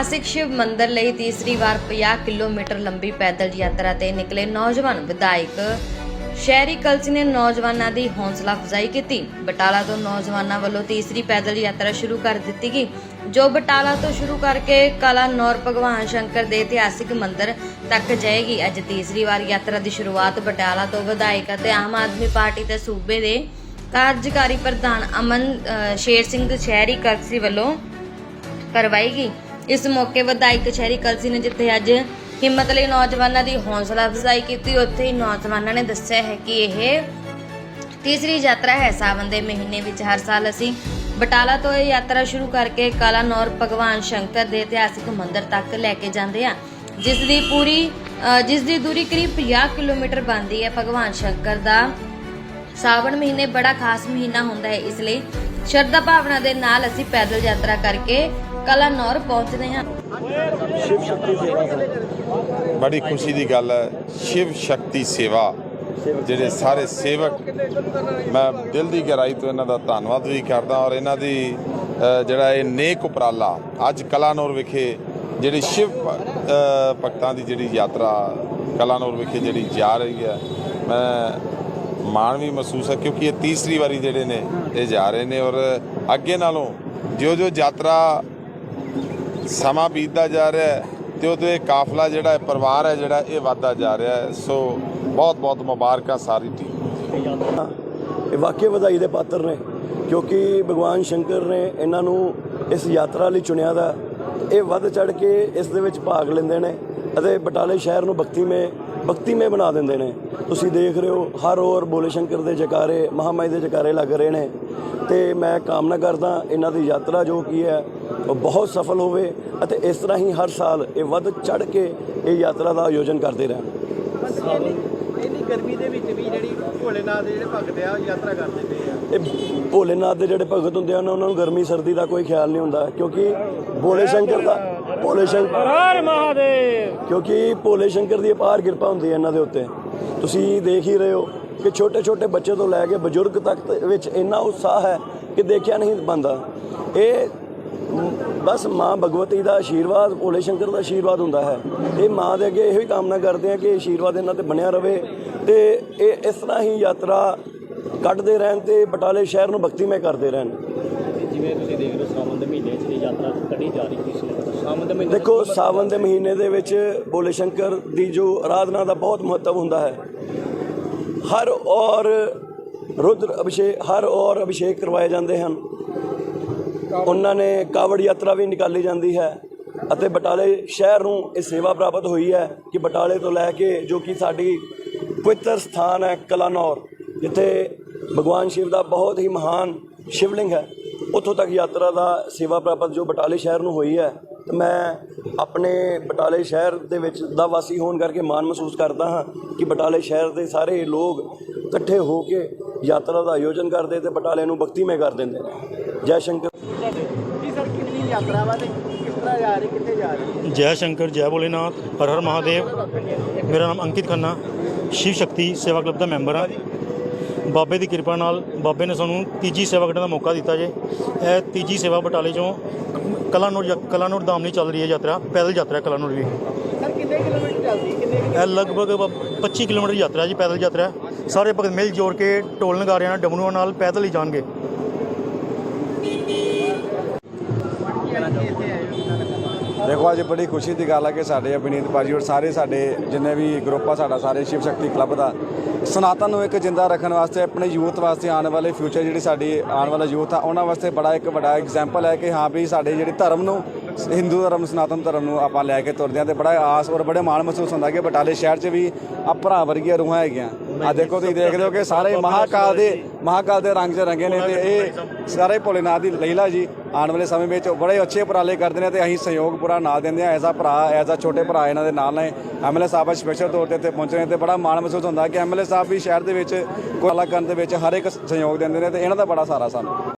ਇਤਿਹਾਸਿਕ ਸ਼ਿਵ ਮੰਦਿਰ ਲਈ ਤੀਸਰੀ ਵਾਰ 50 ਕਿਲੋਮੀਟਰ ਲੰਬੀ ਪੈਦਲ ਯਾਤਰਾ ਤੇ ਨਿਕਲੇ ਨੌਜਵਾਨ ਵਿਧਾਇਕ ਸ਼ਹਿਰੀ ਕਲਸੀ ਨੇ ਨੌਜਵਾਨਾਂ ਦੀ ਹੌਸਲਾ ਅਫਜ਼ਾਈ ਕੀਤੀ। ਬਟਾਲਾ ਤੋਂ ਨੌਜਵਾਨਾਂ ਵੱਲੋਂ ਤੀਸਰੀ ਪੈਦਲ ਯਾਤਰਾ ਸ਼ੁਰੂ ਕਰ ਦਿੱਤੀ ਗਈ, ਜੋ ਬਟਾਲਾ ਤੋਂ ਸ਼ੁਰੂ ਕਰਕੇ ਕਲਾਨੌਰ ਭਗਵਾਨ ਸ਼ੰਕਰ ਦੇ ਇਤਿਹਾਸਿਕ ਮੰਦਿਰ ਤੱਕ ਜਾਏਗੀ। ਅੱਜ ਤੀਸਰੀ ਵਾਰ ਯਾਤਰਾ ਦੀ ਸ਼ੁਰੂਆਤ ਬਟਾਲਾ ਤੋਂ ਵਿਧਾਇਕ ਅਤੇ ਆਮ ਆਦਮੀ ਪਾਰਟੀ ਦੇ ਸੂਬੇ ਦੇ ਕਾਰਜਕਾਰੀ ਪ੍ਰਧਾਨ ਅਮਨ ਸ਼ੇਰ ਸਿੰਘ ਸ਼ਹਿਰੀ ਕਲਸੀ ਵੱਲੋਂ ਕਰਵਾਈ ਗਈ। ਇਸ ਮੌਕੇ ਵਿਧਾਇਕ ਸ਼ਹਿਰੀ ਕਲਸੀ ਨੇ ਜਿੱਥੇ ਅੱਜ ਹਿੰਮਤ ਲਈ ਨੌਜਵਾਨਾਂ ਦੀ ਹੌਸਲਾ ਅਫਜ਼ਾਈ ਕੀਤੀ ਉੱਥੇ ਹੀ ਨੌਜਵਾਨਾਂ ਨੇ ਦੱਸਿਆ ਹੈ ਕਿ ਇਹ ਤੀਸਰੀ ਯਾਤਰਾ ਹੈ। ਸਾਵਨ ਦੇ ਮਹੀਨੇ ਵਿੱਚ ਹਰ ਸਾਲ ਅਸੀਂ ਬਟਾਲਾ ਤੋਂ ਇਹ ਯਾਤਰਾ ਸ਼ੁਰੂ ਕਰਕੇ ਕਾਲਾਨੌਰ ਭਗਵਾਨ ਸ਼ੰਕਰ ਦੇ ਇਤਿਹਾਸਿਕ ਮੰਦਿਰ ਤੱਕ ਲੈ ਕੇ ਜਾਂਦੇ ਆ ਜਿਸ ਦੀ ਪੂਰੀ ਅ, ਜਿਸ ਦੀ ਦੂਰੀ ਕਰੀਬ 50 ਕਿਲੋਮੀਟਰ ਬਣਦੀ ਹੈ। ਭਗਵਾਨ ਸ਼ੰਕਰ ਦਾ ਸਾਵਣ ਮਹੀਨੇ ਬੜਾ ਖਾਸ ਮਹੀਨਾ ਹੁੰਦਾ ਹੈ। ਇਸ ਲਈ ਸ਼ਰਧਾ ਭਾਵਨਾ ਦੇ ਨਾਲ ਅਸੀਂ ਪੈਦਲ ਯਾਤਰਾ ਕਰਕੇ ਕਲਾਨੌਰ ਪਹੁੰਚਦੇ ਹਾਂ। ਸ਼ਿਵ ਸ਼ਕਤੀ ਸੇਵਾ ਬੜੀ ਖੁਸ਼ੀ ਦੀ ਗੱਲ ਹੈ, ਸ਼ਿਵ ਸ਼ਕਤੀ ਸੇਵਾ, ਜਿਹੜੇ ਸਾਰੇ ਸੇਵਕ, ਮੈਂ ਦਿਲ ਦੀ ਗਹਿਰਾਈ ਤੋਂ ਇਹਨਾਂ ਦਾ ਧੰਨਵਾਦ ਵੀ ਕਰਦਾ ਔਰ ਇਹਨਾਂ ਦੀ ਜਿਹੜਾ ਇਹ ਨੇਕ ਉਪਰਾਲਾ, ਅੱਜ ਕਲਾਨੌਰ ਵਿਖੇ ਜਿਹੜੀ ਸ਼ਿਵ ਭਗਤਾਂ ਦੀ ਜਿਹੜੀ ਯਾਤਰਾ, ਕਲਾਨੌਰ ਵਿਖੇ ਜਿਹੜੀ ਜਾ ਰਹੀ ਹੈ, ਮੈਂ ਮਾਣ ਵੀ ਮਹਿਸੂਸ ਹੈ ਕਿਉਂਕਿ ਇਹ ਤੀਸਰੀ ਵਾਰੀ ਜਿਹੜੇ ਨੇ, ਇਹ ਜਾ ਰਹੇ ਨੇ ਔਰ ਅੱਗੇ ਨਾਲੋਂ ਜੋ ਜਿਉਂ ਯਾਤਰਾ ਸਮਾਂ ਬੀਤਦਾ ਜਾ ਰਿਹਾ ਹੈ ਤੇ ਉਹਦੇ ਕਾਫਲਾ ਜਿਹੜਾ ਹੈ, ਪਰਿਵਾਰ ਹੈ ਜਿਹੜਾ, ਇਹ ਵੱਧਦਾ ਜਾ ਰਿਹਾ ਹੈ। ਸੋ ਬਹੁਤ ਬਹੁਤ ਮੁਬਾਰਕਾਂ ਸਾਰੀ ਟੀਮ ਇਹ ਵਾਕਈ ਵਧਾਈ ਦੇ ਪਾਤਰ ਨੇ, ਕਿਉਂਕਿ ਭਗਵਾਨ ਸ਼ੰਕਰ ਨੇ ਇਹਨਾਂ ਨੂੰ ਇਸ ਯਾਤਰਾ ਲਈ ਚੁਣਿਆ ਦਾ। ਇਹ ਵੱਧ ਚੜ ਕੇ ਇਸ ਦੇ ਵਿੱਚ ਭਾਗ ਲੈਂਦੇ ਨੇ ਅਤੇ ਬਟਾਲੇ ਸ਼ਹਿਰ ਨੂੰ ਭਗਤੀਮੇ ਭਗਤੀਮੇ ਬਣਾ ਦਿੰਦੇ ਨੇ। ਤੁਸੀਂ ਦੇਖ ਰਹੇ ਹੋ, ਹਰ ਔਰ ਬੋਲੇ ਸ਼ੰਕਰ ਦੇ ਜਕਾਰੇ ਮਹਾਮਾਈ ਦੇ ਜਕਾਰੇ ਲੱਗ ਰਹੇ ਨੇ। ਤੇ ਮੈਂ ਕਾਮਨਾ ਕਰਦਾ ਇਹਨਾਂ ਦੀ ਯਾਤਰਾ ਜੋ ਕੀ ਹੈ ਬਹੁਤ ਸਫਲ ਹੋਵੇ ਅਤੇ ਇਸ ਤਰ੍ਹਾਂ ਹੀ ਹਰ ਸਾਲ ਇਹ ਵੱਧ ਚੜ ਕੇ ਇਹ ਯਾਤਰਾ ਦਾ ਆਯੋਜਨ ਕਰਦੇ ਰਹਿਣ। ਬਸ ਇੰਨੀ ਗਰਮੀ ਦੇ ਵਿੱਚ ਵੀ ਜਿਹੜੀ ਭੋਲੇਨਾਥ ਦੇ ਜਿਹੜੇ ਭਗਤ ਆ ਉਹ ਯਾਤਰਾ ਕਰਦੇ ਪਏ ਆ। ਇਹ ਭੋਲੇਨਾਥ ਦੇ ਜਿਹੜੇ ਭਗਤ ਹੁੰਦੇ ਹਨ ਉਹਨਾਂ ਨੂੰ ਗਰਮੀ ਸਰਦੀ ਦਾ ਕੋਈ ਖਿਆਲ ਨਹੀਂ ਹੁੰਦਾ ਕਿਉਂਕਿ ਭੋਲੇ ਸ਼ੰਕਰ ਦਾ ਭੋਲੇ ਸ਼ੰਕਰ ਹਰ ਮਹਾਦੇਵ! ਕਿਉਂਕਿ ਭੋਲੇ ਸ਼ੰਕਰ ਦੀ ਅਪਾਰ ਕਿਰਪਾ ਹੁੰਦੀ ਹੈ ਇਹਨਾਂ ਦੇ ਉੱਤੇ। ਤੁਸੀਂ ਦੇਖ ਹੀ ਰਹੇ ਹੋ ਕਿ ਛੋਟੇ ਛੋਟੇ ਬੱਚੇ ਤੋਂ ਲੈ ਕੇ ਬਜ਼ੁਰਗ ਤੱਕ ਵਿੱਚ ਇੰਨਾ ਉਤਸ਼ਾਹ ਹੈ ਕਿ ਦੇਖਿਆ ਨਹੀਂ ਬੰਦਾ। ਇਹ ਬਸ ਮਾਂ ਭਗਵਤੀ ਦਾ ਆਸ਼ੀਰਵਾਦ ਭੋਲੇ ਸ਼ੰਕਰ ਦਾ ਆਸ਼ੀਰਵਾਦ ਹੁੰਦਾ ਹੈ। ਇਹ ਮਾਂ ਦੇ ਅੱਗੇ ਇਹੋ ਹੀ ਕਾਮਨਾ ਕਰਦੇ ਆ ਕਿ ਆਸ਼ੀਰਵਾਦ ਇਹਨਾਂ ਤੇ ਬਣਿਆ ਰਵੇ ਤੇ ਇਹ ਇਸ ਤਰ੍ਹਾਂ ਹੀ ਯਾਤਰਾ ਕੱਢਦੇ ਰਹਿਣ ਤੇ ਬਟਾਲੇ ਸ਼ਹਿਰ ਨੂੰ ਭਗਤੀਮय ਕਰਦੇ ਰਹਿਣ। ਜਿਵੇਂ ਤੁਸੀਂ ਦੇਖ ਰਹੇ ਹੋ ਸਾਵਣ ਦੇ ਮਹੀਨੇ 'ਚ ਇਹ ਯਾਤਰਾ ਕੱਢੀ ਜਾ ਰਹੀ ਲਈ ਸਾਵਣ ਦੇ ਮਹੀਨੇ ਦੇਖੋ ਸਾਵਨ ਦੇ ਮਹੀਨੇ ਦੇ ਵਿੱਚ ਭੋਲੇ ਸ਼ੰਕਰ ਦੀ ਜੋ ਆਰਾਧਨਾ ਦਾ ਬਹੁਤ ਮਹੱਤਵ ਹੁੰਦਾ ਹੈ। ਹਰ ਔਰ ਰੁਦਰ ਅਭਿਸ਼ੇਕ ਹਰ ਔਰ ਅਭਿਸ਼ੇਕ ਕਰਵਾਏ ਜਾਂਦੇ ਹਨ। ਉਹਨਾਂ ਨੇ ਕਾਵੜ ਯਾਤਰਾ ਵੀ ਨਿਕਾਲੀ ਜਾਂਦੀ ਹੈ ਅਤੇ ਬਟਾਲੇ ਸ਼ਹਿਰ ਨੂੰ ਇਹ ਸੇਵਾ ਪ੍ਰਾਪਤ ਹੋਈ ਹੈ ਕਿ ਬਟਾਲੇ ਤੋਂ ਲੈ ਕੇ ਜੋ ਕਿ ਸਾਡੀ ਪਵਿੱਤਰ ਸਥਾਨ ਹੈ ਕਲਾਨੌਰ, ਜਿੱਥੇ ਭਗਵਾਨ ਸ਼ਿਵ ਦਾ ਬਹੁਤ ਹੀ ਮਹਾਨ ਸ਼ਿਵਲਿੰਗ ਹੈ, ਉੱਥੋਂ ਤੱਕ ਯਾਤਰਾ ਦਾ ਸੇਵਾ ਪ੍ਰਾਪਤ ਜੋ ਬਟਾਲੇ ਸ਼ਹਿਰ ਨੂੰ ਹੋਈ ਹੈ, ਤੇ ਮੈਂ ਆਪਣੇ ਬਟਾਲੇ ਸ਼ਹਿਰ ਦੇ ਵਿੱਚ ਦਾ ਵਾਸੀ ਹੋਣ ਕਰਕੇ ਮਾਣ ਮਹਿਸੂਸ ਕਰਦਾ ਹਾਂ ਕਿ ਬਟਾਲੇ ਸ਼ਹਿਰ ਦੇ ਸਾਰੇ ਲੋਕ ਇਕੱਠੇ ਹੋ ਕੇ ਯਾਤਰਾ ਦਾ ਆਯੋਜਨ ਕਰਦੇ ਤੇ ਬਟਾਲੇ ਨੂੰ ਭਗਤੀਮय ਕਰ ਦਿੰਦੇ ਨੇ। ਜੈ ਸ਼ੰਕਰ ਜੀ ਸਰ ਕਿੰਨੀ ਯਾਤਰਾ ਵਾ ਤੇ ਕਿਸ ਤਰ੍ਹਾਂ ਜਾ ਰਹੀ ਕਿੱਥੇ ਜਾ ਰਹੀ? ਜੈ ਸ਼ੰਕਰ ਜੈ ਭੋਲੇਨਾਥ ਹਰ ਹਰ ਮਹਾਦੇਵ। ਮੇਰਾ ਨਾਮ ਅੰਕਿਤ ਖੰਨਾ ਸ਼ਿਵ ਸ਼ਕਤੀ ਸੇਵਾ ਕਲੱਬ ਦਾ ਮੈਂਬਰ ਹਾਂ। ਬਾਬੇ ਦੀ ਕਿਰਪਾ ਨਾਲ ਬਾਬੇ ਨੇ ਸਾਨੂੰ ਤੀਜੀ ਸੇਵਾ ਕੱਢਣ ਦਾ ਮੌਕਾ ਦਿੱਤਾ ਜੇ। ਇਹ ਤੀਜੀ ਸੇਵਾ ਬਟਾਲੇ ਚੋਂ ਕਲਾਨੌਰ ਕਲਾਨੌਰ ਧਾਮ ਲਈ ਚੱਲ ਰਹੀ ਹੈ ਯਾਤਰਾ ਪੈਦਲ ਯਾਤਰਾ ਕਲਾਨੌਰ ਵੀ। ਸਰ ਕਿੰਨੇ ਕਿਲੋਮੀਟਰ ਚੱਲਦੀ ਕਿੰਨੇ ਇਹ ਲਗਭਗ ਬ- 25 ਕਿਲੋਮੀਟਰ ਯਾਤਰਾ ਜੀ ਪੈਦਲ ਯਾਤਰਾ। ਸਾਰੇ ਭਗਤ ਮਿਲ ਜੋੜ ਕੇ ਢੋਲ ਨਗਾਰਿਆਂ ਨਾਲ ਡਮਰੂਆਂ ਨਾਲ ਪੈਦਲ ਹੀ ਜਾਣਗੇ। ਦੇਖੋ, ਅੱਜ ਬੜੀ ਖੁਸ਼ੀ ਦੀ ਗੱਲ ਹੈ ਕਿ ਸਾਡੇ ਅਭਿਨੀਤ ਭਾਜੀ ਔਰ ਸਾਰੇ ਸਾਡੇ ਜਿੰਨੇ ਵੀ ਗਰੁੱਪ ਆ, ਸਾਡਾ ਸਾਰੇ ਸ਼ਿਵ ਸ਼ਕਤੀ ਕਲੱਬ ਦਾ, ਸਨਾਤਨ ਨੂੰ ਇੱਕ ਜਿੰਦਾ ਰੱਖਣ ਵਾਸਤੇ, ਆਪਣੇ ਯੂਥ ਵਾਸਤੇ ਆਉਣ ਵਾਲੇ ਫਿਊਚਰ ਜਿਹੜੀ ਸਾਡੀ ਆਉਣ ਵਾਲਾ ਯੂਥ ਆ, ਉਹਨਾਂ ਵਾਸਤੇ ਬੜਾ ਇੱਕ ਵੱਡਾ ਐਗਜ਼ਾਮਪਲ ਹੈ ਕਿ ਹਾਂ ਵੀ ਸਾਡੇ ਜਿਹੜੇ ਧਰਮ ਨੂੰ, ਹਿੰਦੂ ਧਰਮ, ਸਨਾਤਨ ਧਰਮ ਨੂੰ ਆਪਾਂ ਲੈ ਕੇ ਤੁਰਦੇ ਹਾਂ ਤੇ ਬੜਾ ਆਸ ਔਰ ਬੜੇ ਮਾਣ ਮਹਿਸੂਸ ਹੁੰਦਾ ਕਿ ਬਟਾਲੇ ਸ਼ਹਿਰ 'ਚ ਵੀ ਆ ਭਰਾ ਵਰਗੀਆਂ ਰੂਹਾਂ ਹੈਗੀਆਂ। ਆ ਦੇਖੋ ਤੁਸੀਂ ਦੇਖਦੇ ਹੋ ਕਿ ਸਾਰੇ ਮਹਾਕਾਲ ਦੇ ਮਹਾਕਾਲ ਦੇ ਰੰਗ 'ਚ ਰੰਗੇ ਨੇ ਤੇ ਇਹ ਸਾਰੇ ਭੋਲੇਨਾਥ ਦੀ ਲੀਲਾ ਜੀ ਆਉਣ ਵਾਲੇ ਸਮੇਂ ਵਿੱਚ ਬੜੇ ਅੱਛੇ ਉਪਰਾਲੇ ਕਰਦੇ ਨੇ ਤੇ ਅਸੀਂ ਸਹਿਯੋਗ ਪੂਰਾ ਨਾਲ ਦਿੰਦੇ ਆ ਐਜ਼ ਆ ਭਰਾ, ਐਜ਼ ਆ ਛੋਟੇ ਭਰਾ ਇਹਨਾਂ ਦੇ ਨਾਲ ਨੇ। ਐਮਐਲਏ ਸਾਹਿਬ ਸਪੈਸ਼ਲ ਤੌਰ ਤੇ ਇੱਥੇ ਪਹੁੰਚੇ ਨੇ ਤੇ ਬੜਾ ਮਾਣ ਮਹਿਸੂਸ ਹੁੰਦਾ ਕਿ ਐਮਐਲਏ ਸਾਹਿਬ ਵੀ ਸ਼ਹਿਰ ਦੇ ਵਿੱਚ ਕੋਲਾ ਕਰਨ ਦੇ ਵਿੱਚ ਹਰ ਇੱਕ ਸਹਿਯੋਗ ਦਿੰਦੇ ਨੇ ਤੇ ਇਹਨਾਂ ਦਾ ਬੜਾ ਸਾਰਾ ਸਾਨੂੰ।